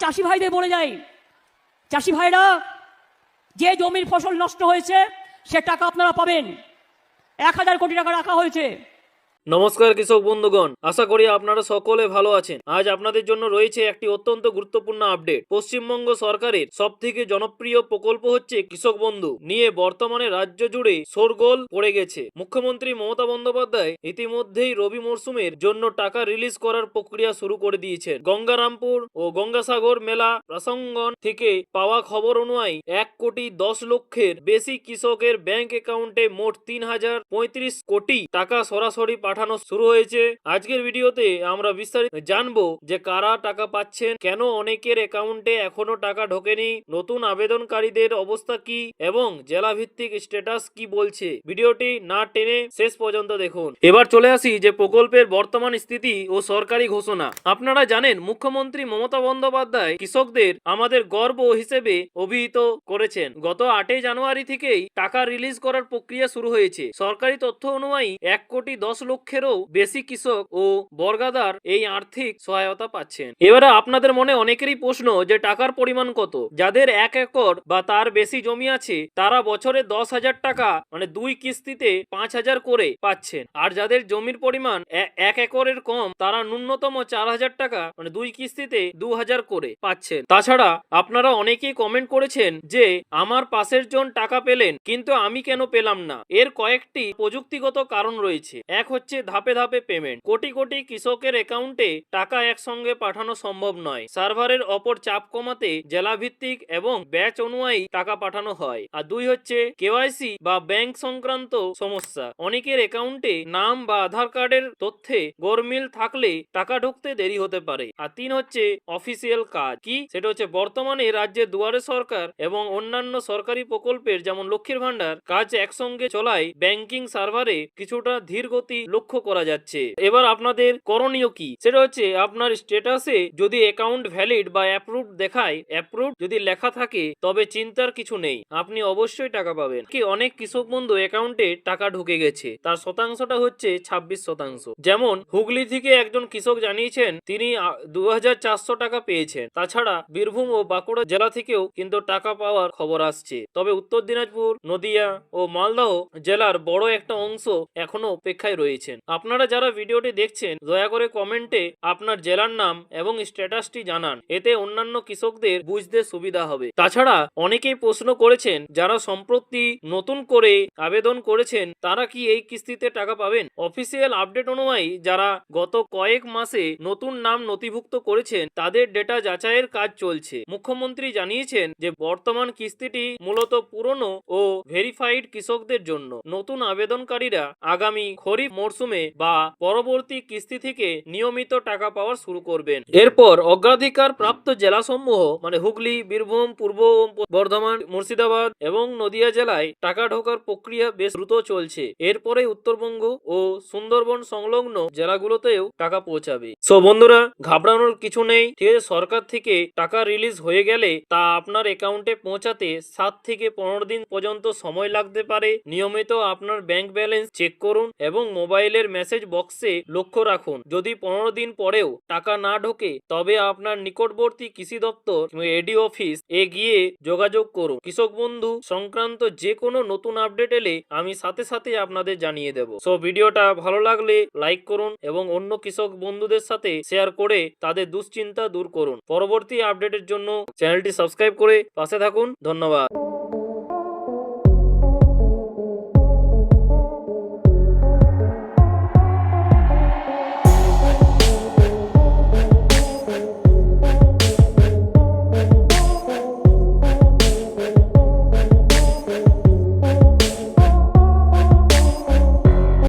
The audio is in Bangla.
চাষি ভাইদের বলে যাই। চাষি ভাইরা যে জমির ফসল নষ্ট হয়েছে, সে টাকা আপনারা পাবেন। এক হাজার কোটি টাকা রাখা হয়েছে। নমস্কার কৃষক বন্ধুগণ, আশা করি আপনারা সকলে ভালো আছেন। আজ আপনাদের জন্য রয়েছে একটি অত্যন্ত গুরুত্বপূর্ণ আপডেট। পশ্চিমবঙ্গ সরকারের সব থেকে জনপ্রিয় প্রকল্প হচ্ছে কৃষক বন্ধু। নিয়ে বর্তমানে রাজ্য জুড়ে শোরগোল পড়ে গেছে। মুখ্যমন্ত্রী মমতা বন্দ্যোপাধ্যায় ইতিমধ্যেই রবি মরশুমের জন্য টাকা রিলিজ করার প্রক্রিয়া শুরু করে দিয়েছেন। গঙ্গারামপুর ও গঙ্গাসাগর মেলা প্রাসঙ্গন থেকে পাওয়া খবর অনুযায়ী এক কোটি দশ লক্ষের বেশি কৃষকের ব্যাংক অ্যাকাউন্টে মোট তিন হাজার পঁয়ত্রিশ কোটি টাকা সরাসরি পাঠানো শুরু হয়েছে। আজকের ভিডিওতে আমরা বিস্তারিত জানব যে কারা টাকা পাচ্ছেন, কেন অনেকের অ্যাকাউন্টে এখনও টাকা ঢোকেনি, নতুন আবেদনকারীদের অবস্থা কি এবং জেলা ভিত্তিক স্ট্যাটাস কি বলছে। ভিডিওটি না টেনে শেষ পর্যন্ত দেখুন। এবার চলে আসি যে প্রকল্পের বর্তমান স্থিতি ও সরকারি ঘোষণা। আপনারা জানেন, মুখ্যমন্ত্রী মমতা বন্দ্যোপাধ্যায় কৃষকদের আমাদের গর্ব হিসেবে অভিহিত করেছেন। গত আটই জানুয়ারি থেকেই টাকা রিলিজ করার প্রক্রিয়া শুরু হয়েছে। সরকারি তথ্য অনুযায়ী এক কোটি দশ লক্ষেরও বেশি কৃষক ও বর্গাদার এই আর্থিক সহায়তা পাচ্ছেন। এবারে আপনাদের মনে অনেকেরই প্রশ্ন যে টাকার পরিমাণ কত? যাদের এক একর বা তার বেশি জমি আছে, তারা বছরে দশ হাজার টাকা মানে দুই কিস্তিতে পাঁচ হাজার করে পাচ্ছেন। আর যাদের জমির পরিমাণ এক একরের কম, তারা ন্যূনতম চার হাজার টাকা মানে দুই কিস্তিতে দু হাজার করে পাচ্ছেন। তাছাড়া আপনারা অনেকেই কমেন্ট করেছেন যে, আমার পাশের জন টাকা পেলেন, কিন্তু আমি কেন পেলাম না? এর কয়েকটি প্রযুক্তিগত কারণ রয়েছে। এক হচ্ছে ধাপে ধাপে পেমেন্ট কোটি কোটি কৃষকের অ্যাকাউন্টে টাকা একসঙ্গে পাঠানো সম্ভব নয়। সার্ভারের অপর চাপ কমাতে জেলা ভিত্তিক এবং ব্যাচ অনুযায়ী টাকা পাঠানো হয়। আর দুই হচ্ছে কেওয়াইসি বা ব্যাংক সংক্রান্ত সমস্যা। অনেকের অ্যাকাউন্টে নাম বা আধার কার্ডের তথ্যে গোরমিল থাকলে টাকা ঢুকতে দেরি হতে পারে। আর তিন হচ্ছে অফিসিয়াল কাজ। কি? সেটা হচ্ছে বর্তমানে রাজ্যের দুয়ারে সরকার এবং অন্যান্য সরকারি প্রকল্পের যেমন লক্ষ্মীর ভান্ডার কাজ একসঙ্গে চলায় ব্যাংকিং সার্ভারে কিছুটা ধীর গতি লক্ষ্য করা যাচ্ছে। এবার আপনাদের করণীয় কি? সেটা হচ্ছে আপনার স্ট্যাটাসে যদি অ্যাকাউন্ট ভ্যালিড বা অ্যাপ্রুভ দেখায় অ্যাপ্রুভ যদি লেখা থাকে, তবে চিন্তার কিছু নেই। আপনি অবশ্যই টাকা পাবেন। কি অনেক কৃষক বন্ধু অ্যাকাউন্টে টাকা ঢুকে গেছে। তার শতাংশটা হচ্ছে ছাব্বিশ শতাংশ। যেমন হুগলি থেকে একজন কৃষক জানিয়েছেন, তিনি দু হাজার চারশো টাকা পেয়েছেন। তাছাড়া বীরভূম ও বাঁকুড়া জেলা থেকেও কিন্তু টাকা পাওয়ার খবর আসছে। তবে উত্তর দিনাজপুর, নদিয়া ও মালদহ জেলার বড় একটা অংশ এখনও অপেক্ষায় রয়েছেন আপনারা যারা ভিডিওটি দেখছেন, দয়া করে কমেন্টে আপনার জেলার নাম এবং স্ট্যাটাসটি জানান। এতে অন্যান্য কৃষকদের বুঝতে সুবিধা হবে। তাছাড়া অনেকেই প্রশ্ন করেছেন, যারা সম্প্রতি নতুন করে আবেদন করেছেন, তারা কি এই কিস্তিতে টাকা পাবেন? অফিসিয়াল আপডেট অনুযায়ী যারা গত কয়েক মাসে নতুন নাম নথিভুক্ত করেছেন, তাদের ডেটা যাচাইয়ের কাজ চলছে। মুখ্যমন্ত্রী জানিয়েছেন যে, বর্তমান কিস্তিটি মূলত পুরনো ও ভেরিফাইড কৃষকদের জন্য। নতুন আবেদনকারীরা আগামী খরিফ মরশুমে বা পরবর্তী কিস্তি থেকে নিয়মিত টাকা পাওয়া শুরু করবেন। এরপর অগ্রাধিকার প্রাপ্ত জেলাসমূহ মানে হুগলি, বীরভূম, পূর্ব বর্ধমান, মুর্শিদাবাদ এবং নদিয়া জেলায় টাকা ঢোকার প্রক্রিয়া বেশ দ্রুত চলছে। এরপরে উত্তরবঙ্গ ও সুন্দরবন সংলগ্ন জেলাগুলোতেও টাকা পৌঁছাবে। সো বন্ধুরা, ঘাবড়ানোর কিছু নেই। ঠিক আছে সরকার থেকে টাকা রিলিজ হয়ে গেলে তা আপনার অ্যাকাউন্টে পৌঁছাতে সাত থেকে পনেরো দিন পর্যন্ত সময় লাগতে পারে। নিয়মিত আপনার ব্যাংক ব্যালেন্স চেক করুন এবং মোবাইলের মেসেজ বক্সে লক্ষ্য রাখুন। যদি পনেরো দিন পরেও টাকা না ঢোকে, তবে আপনার নিকটবর্তী কৃষি দপ্তর এডি অফিস এ গিয়ে যোগাযোগ করুন। কৃষক বন্ধু, সংক্রান্ত যে কোনো নতুন আপডেট এলে আমি সাথে সাথে আপনাদের জানিয়ে দেব। সো ভিডিওটা ভালো লাগলে লাইক করুন এবং অন্য কৃষক বন্ধুদের সাথে শেয়ার করে তাদের দুশ্চিন্তা দূর করুন। পরবর্তী আপডেটের জন্য চ্যানেলটি সাবস্ক্রাইব করে পাশে থাকুন। ধন্যবাদ।